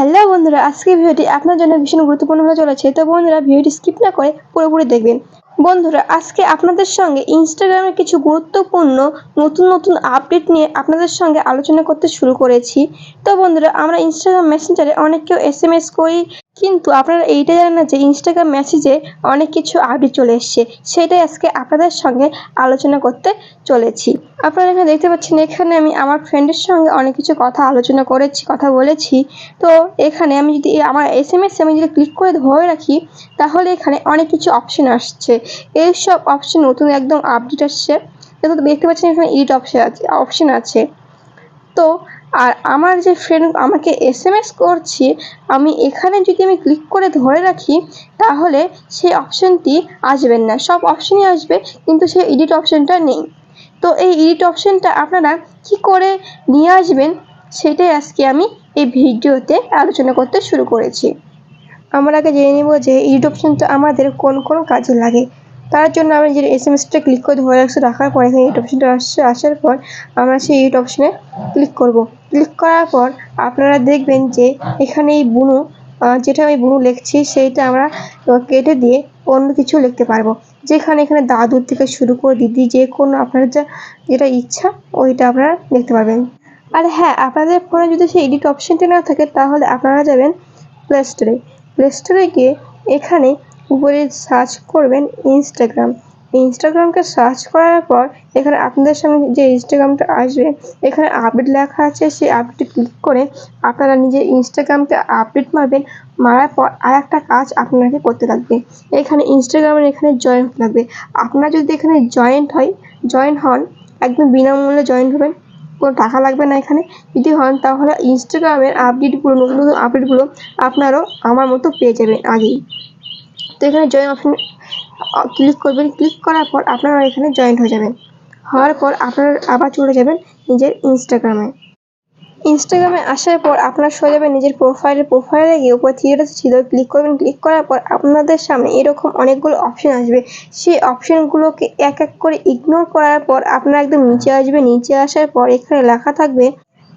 Hello বন্ধুরা আজকে ভিডিওটি আপনার জন্য ভীষণ গুরুত্বপূর্ণ হয়ে চলেছে, তো বন্ধুরা ভিডিওটি স্কিপ না করে পুরোপুরি দেখবেন। বন্ধুরা, আজকে আপনাদের সঙ্গে ইনস্টাগ্রামের কিছু গুরুত্বপূর্ণ নতুন নতুন আপডেট নিয়ে আপনাদের সঙ্গে আলোচনা করতে শুরু করেছি। তো বন্ধুরা, আমরা ইনস্টাগ্রাম মেসেঞ্জারে অনেক কেউ এস এম এস করি কিন্তু আপনারা এইটা জানেন না যে ইনস্টাগ্রাম মেসেজে অনেক কিছু আপডেট চলে এসছে। সেটাই আজকে আপনাদের সঙ্গে আলোচনা করতে চলেছি। আপনারা এখানে দেখতে পাচ্ছেন, এখানে আমি আমার ফ্রেন্ডের সঙ্গে অনেক কিছু কথা আলোচনা করেছি, কথা বলেছি। তো এখানে আমি যদি আমার এস এম এস আমি যদি ক্লিক করে ধরে রাখি, তাহলে এখানে অনেক কিছু অপশন আসছে। এইসব অপশন নতুন একদম আপডেট আসছে। দেখতে পাচ্ছেন এখানে ইট অপশন আছে অপশন আছে। তো আর আমার যে ফ্রেন্ড আমাকে এস এম এস করছে, আমি এখানে যদি আমি ক্লিক করে ধরে রাখি, তাহলে সেই অপশানটি আসবেন না। সব অপশানই আসবে, কিন্তু সেই এডিট অপশানটা নেই। তো এই এডিট অপশানটা আপনারা কি করে নিয়ে আসবেন, সেটাই আজকে আমি এই ভিডিওতে আলোচনা করতে শুরু করেছি। আমরা আগে জেনে নেব যে এডিট অপশানটা আমাদের কোন কোন কাজে লাগে। তার জন্য আমরা যে এস এম এসটা ক্লিক করে ধরে রাখছি, রাখার পর এখানে এইট অপশানটা আসছে, আসার পর আমরা সেই এইট অপশানে ক্লিক করব। ক্লিক করার পর আপনারা দেখবেন যে এখানে এই বুনু যেটা আমি বুনু লিখছি, সেইটা আমরা কেটে দিয়ে অন্য কিছু লিখতে পারব। যেখানে এখানে দাদুর থেকে শুরু করে দিদি, যে কোনো আপনার যা, যেটা ইচ্ছা, ওইটা আপনারা লিখতে পারবেন। আর হ্যাঁ আপনাদের ফোনে যদি সেই এডিট অপশানটা না থাকে, তাহলে আপনারা যাবেন প্লে স্টোরে প্লে স্টোরে গিয়ে এখানে উপরে সার্চ করবেন ইনস্টাগ্রাম ইনস্টাগ্রামকে সার্চ করার পর এখানে আপনাদের সামনে যে ইনস্টাগ্রামটা আসবে, এখানে আপডেট লেখা আছে। সেই আপডেটে ক্লিক করে আপনারা নিজের ইনস্টাগ্রামকে আপডেট মারবেন। মারার পর আর একটা কাজ আপনাকে করতে লাগবে এখানে ইনস্টাগ্রামের এখানে জয়েন্ট লাগবে আপনারা যদি এখানে জয়েন্ট হয় জয়েন হন, একদম বিনামূল্যে জয়েন হবেন। কোনো টাকা লাগবে না এখানে। যদি হন তাহলে ইনস্টাগ্রামের আপডেটগুলো নতুন নতুন আপডেটগুলো আপনারাও আমার মতো পেয়ে যাবেন আগেই। তো এখানে জয়েন অপশন ক্লিক করবেন। ক্লিক করার পর আপনারা এখানে জয়েন্ট হয়ে যাবেন। হওয়ার পর আপনারা আবার চলে যাবেন নিজের ইনস্টাগ্রামে ইনস্টাগ্রামে আসার পর আপনারা সরে যাবেন নিজের প্রোফাইলে প্রোফাইলে গিয়ে উপর থিয়েটার ছিল ক্লিক করবেন। ক্লিক করার পর আপনাদের সামনে এরকম অনেকগুলো অপশন আসবে। সেই অপশনগুলোকে এক এক করে ইগনোর করার পর আপনারা একদম নিচে আসবে। নিচে আসার পর এখানে লেখা থাকবে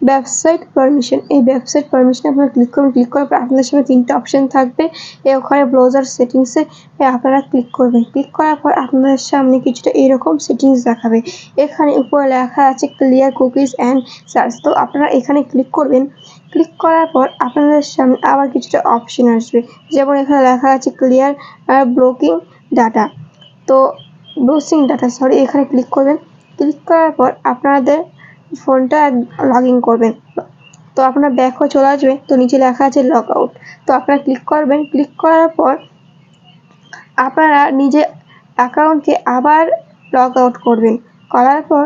ওয়েবসাইট পারমিশন এই ওয়েবসাইট পারমিশনে আপনারা ক্লিক করবেন ক্লিক করার পর আপনাদের সামনে তিনটে অপশন থাকবে। এ ওখানে ব্রাউজার সেটিংসে আপনারা ক্লিক করবেন। ক্লিক করার পর আপনাদের সামনে কিছুটা এরকম সেটিংস দেখাবে। এখানে উপরে লেখা আছে ক্লিয়ার কুকিজ অ্যান্ড সার্চ তো আপনারা এখানে ক্লিক করবেন। ক্লিক করার পর আপনাদের সামনে আবার কিছুটা অপশন আসবে। যেমন এখানে লেখা আছে ক্লিয়ার ব্লকিং ডাটা তো ব্রোসিং ডাটা সরি এখানে ক্লিক করবেন। ক্লিক করার পর আপনাদের ফোনটা লগ করবেন। তো আপনার ব্যাক হয়ে চলে আসবে, তো নিচে লেখা আছে লগ আউট। তো আপনারা ক্লিক করবেন, ক্লিক করার পর আপনারা নিজের অ্যাকাউন্টকে আবার লগ আউট করবেন। করার পর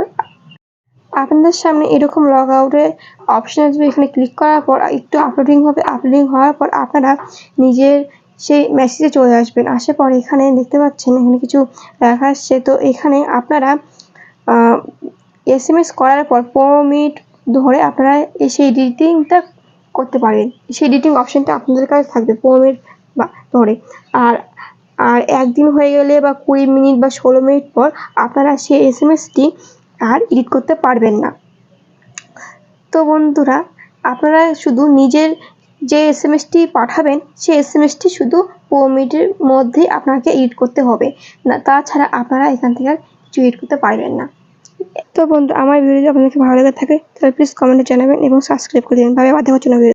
আপনাদের সামনে এরকম লগ আউটের অপশন আসবে, এখানে ক্লিক করার পর একটু আপলোডিং হবে। আপলোডিং হওয়ার পর আপনারা নিজের সেই মেসেজে চলে আসবেন। আসার পর এখানে দেখতে পাচ্ছেন, এখানে কিছু লেখা আসছে। তো এখানে আপনারা এস এম এস করার পর পনেরো মিনিট ধরে আপনারা সেই এডিটিংটা করতে পারবেন সেই এডিটিং অপশনটা আপনাদের কাছে থাকবে পনেরো মিনিট বা ধরে। আর আর একদিন হয়ে গেলে বা কুড়ি মিনিট বা ষোলো মিনিট পর আপনারা সেই এস এম এসটি আর এডিট করতে পারবেন না। তো বন্ধুরা, আপনারা শুধু নিজের যে এস এম এসটি পাঠাবেন সেই এস এম এসটি শুধু পনেরো মিনিটের মধ্যেই আপনাকে এডিট করতে হবে। না, তাছাড়া আপনারা এখান থেকে আর কিছু এডিট করতে পারবেন না। তো বন্ধু, আমার ভিডিও আপনাদের ভালো লেগে থাকে, তাহলে প্লিজ কমেন্টে জানাবেন এবং সাবস্ক্রাইব করে দেবেন। ভাবে মাধ্যমে হচ্ছে